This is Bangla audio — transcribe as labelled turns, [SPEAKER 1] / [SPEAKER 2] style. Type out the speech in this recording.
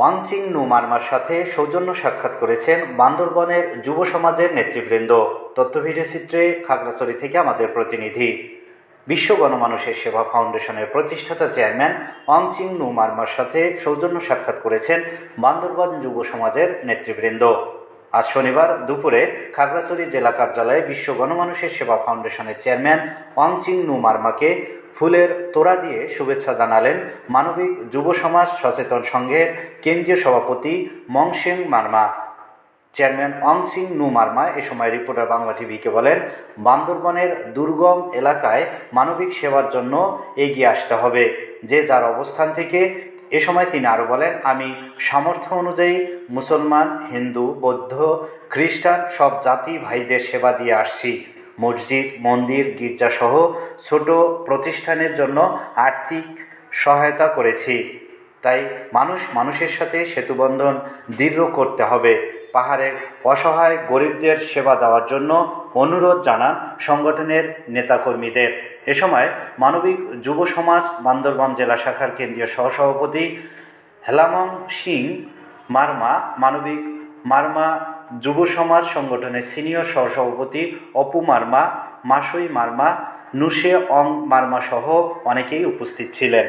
[SPEAKER 1] ওয়াংচিং নু মার্মার সাথে সৌজন্য সাক্ষাৎ করেছেন বান্দরবনের যুব সমাজের নেতৃবৃন্দ। তথ্য ভিডিও চিত্রে খাগড়াছড়ি থেকে আমাদের প্রতিনিধি। বিশ্ব গণমানুষের সেবা ফাউন্ডেশনের প্রতিষ্ঠাতা চেয়ারম্যান অংচিং নু মার্মার সাথে সৌজন্য সাক্ষাৎ করেছেন বান্দরবান যুব সমাজের নেতৃবৃন্দ। আজ শনিবার দুপুরে খাগড়াছড়ি জেলা কার্যালয়ে বিশ্ব গণমানুষের সেবা ফাউন্ডেশনের চেয়ারম্যান অংচিং নু মার্মাকে ফুলের তোড়া দিয়ে শুভেচ্ছা জানালেন মানবিক যুব সমাজ সচেতন সংঘের কেন্দ্রীয় সভাপতি মংসেং মার্মা। চেয়ারম্যান অং সিং নু মার্মা এ সময় রিপোর্টার বাংলা টিভিকে বলেন, বান্দরবনের দুর্গম এলাকায় মানবিক সেবার জন্য এগিয়ে আসতে হবে। যে যার অবস্থান থেকে এ সময় তিনি আরও বলেন, আমি সামর্থ্য অনুযায়ী মুসলমান, হিন্দু, বৌদ্ধ, খ্রিস্টান, সব জাতি ভাইদের সেবা দিয়ে আসছি। মসজিদ, মন্দির, গির্জাসহ ছোট প্রতিষ্ঠানের জন্য আর্থিক সহায়তা করেছি। তাই মানুষ মানুষের সাথে সেতুবন্ধন দৃঢ় করতে হবে। পাহাড়ের অসহায় গরিবদের সেবা দেওয়ার জন্য অনুরোধ জানান সংগঠনের নেতাকর্মীদের। এ সময় মানবিক যুব সমাজ, বান্দরবান জেলা শাখার কেন্দ্রীয় সহসভাপতি হেলামং সিং মার্মা, মানবিক মার্মা যুব সমাজ সংগঠনের সিনিয়র সহসভাপতি অপু মার্মা, মাসুই মার্মা, নুসে অং মার্মা সহ অনেকেই উপস্থিত ছিলেন।